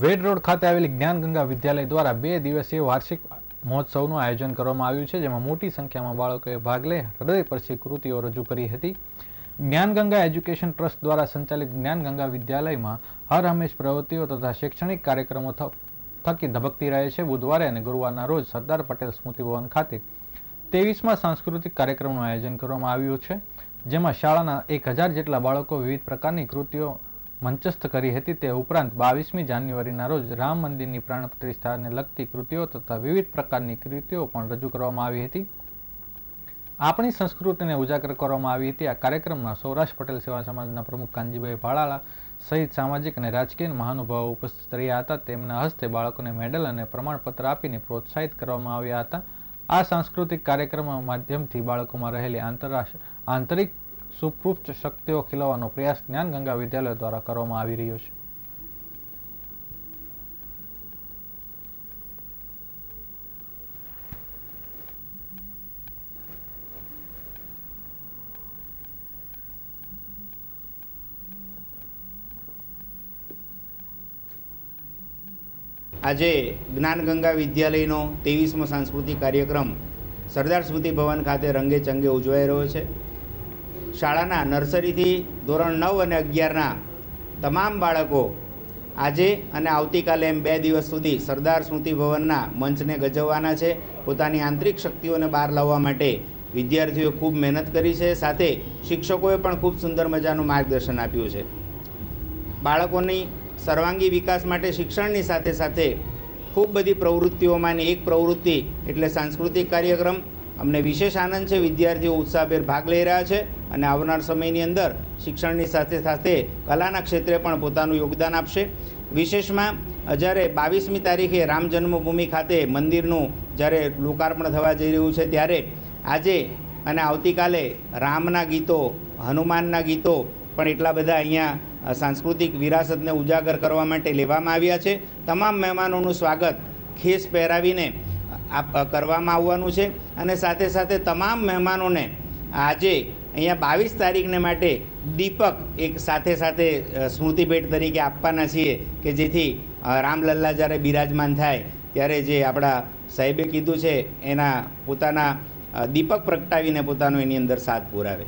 વેડ road ખાતે આવેલી જ્ઞાનગંગા વિદ્યાલય દ્વારા બે દિવસીય વાર્ષિક મહોત્સવનું આયોજન કરવામાં આવ્યું છે, જેમાં મોટી સંખ્યામાં બાળકોએ ભાગ લઈ હૃદયસ્પર્શી કૃતિઓ રજૂ કરી હતી. જ્ઞાનગંગા એજ્યુકેશન ટ્રસ્ટ દ્વારા સંચાલિત જ્ઞાનગંગા વિદ્યાલયમાં હર હંમેશ પ્રવૃત્તિઓ તથા શૈક્ષણિક કાર્યક્રમો થકી ધબકતી રહે છે. બુધવારે અને ગુરુવારના રોજ સરદાર પટેલ સ્મૃતિ ભવન ખાતે ત્રેવીસમાં સાંસ્કૃતિક કાર્યક્રમનું આયોજન કરવામાં આવ્યું છે, જેમાં શાળાના એક હજાર જેટલા બાળકો વિવિધ પ્રકારની કૃતિઓ મંચસ્થ કરી હતી તે ઉપરાંત બાવીસમી જાન્યુઆરીના રોજ રામ મંદિરની પ્રાણ પ્રતિષ્ઠાને લગતી કૃતિઓ તથા વિવિધ પ્રકારની કૃતિઓ પણ રજૂ કરવામાં આવી હતી. આપણી સંસ્કૃતિને ઉજાગર કરવામાં આવી હતી. આ કાર્યક્રમમાં સૌરાષ્ટ્ર પટેલ સેવા સમાજના પ્રમુખ કાનજીભાઈ ભાડાળા સહિત સામાજિક અને રાજકીય મહાનુભાવો ઉપસ્થિત રહ્યા હતા. તેમના હસ્તે બાળકોને મેડલ અને પ્રમાણપત્ર આપીને પ્રોત્સાહિત કરવામાં આવ્યા હતા. આ સાંસ્કૃતિક કાર્યક્રમ માધ્યમથી બાળકોમાં રહેલી આંતરરાષ્ટ્ર, આંતરિક સુપૃષ્ઠ શક્તિઓ ખીલવવાનો પ્રયાસ જ્ઞાન ગંગા વિદ્યાલય દ્વારા કરવામાં આવી રહ્યો છે. આજે જ્ઞાનગંગા વિદ્યાલયનો ત્રેવીસમો સાંસ્કૃતિક કાર્યક્રમ સરદાર સ્મૃતિ ભવન ખાતે રંગે ચંગે ઉજવાઈ રહ્યો છે. શાળાના નર્સરીથી ધોરણ નવ અને અગિયારના તમામ બાળકો આજે અને આવતીકાલે એમ બે દિવસ સુધી સરદાર સ્મૃતિ ભવનના મંચને ગજવવાના છે. પોતાની આંતરિક શક્તિઓને બહાર લાવવા માટે વિદ્યાર્થીઓએ ખૂબ મહેનત કરી છે. સાથે શિક્ષકોએ પણ ખૂબ સુંદર મજાનું માર્ગદર્શન આપ્યું છે. બાળકોની સર્વાંગી વિકાસ માટે શિક્ષણની સાથે સાથે ખૂબ બધી પ્રવૃત્તિઓમાંની એક પ્રવૃત્તિ એટલે સાંસ્કૃતિક કાર્યક્રમ અમને વિશેષ આનંદ છે, વિદ્યાર્થીઓ ઉત્સાહભેર ભાગ લઈ રહ્યા છે અને આવનાર સમયની અંદર શિક્ષણની સાથે સાથે કલાના ક્ષેત્રે પણ પોતાનું યોગદાન આપશે. વિશેષમાં, જ્યારે બાવીસમી તારીખે રામ જન્મભૂમિ ખાતે મંદિરનું જ્યારે લોકાર્પણ થવા જઈ રહ્યું છે, ત્યારે આજે અને આવતીકાલે રામના ગીતો, હનુમાનના ગીતો પણ એટલા બધા અહીંયા સાંસ્કૃતિક વિરાસતને ઉજાગર કરવા માટે લેવામાં આવ્યા છે. તમામ મહેમાનોનું સ્વાગત ખેસ પહેરાવીને કરવામાં આવવાનું છે અને સાથે સાથે તમામ મહેમાનોને આજે અહીંયા બાવીસ તારીખને માટે દીપક એક સાથે સાથે સ્મૃતિ ભેટ તરીકે આપવાના છીએ કે જેથી રામલલ્લા જ્યારે બિરાજમાન થાય ત્યારે જે આપણા સાહેબે કીધું છે એના પોતાના દીપક પ્રગટાવીને પોતાનો એની અંદર સાથ પુરાવે.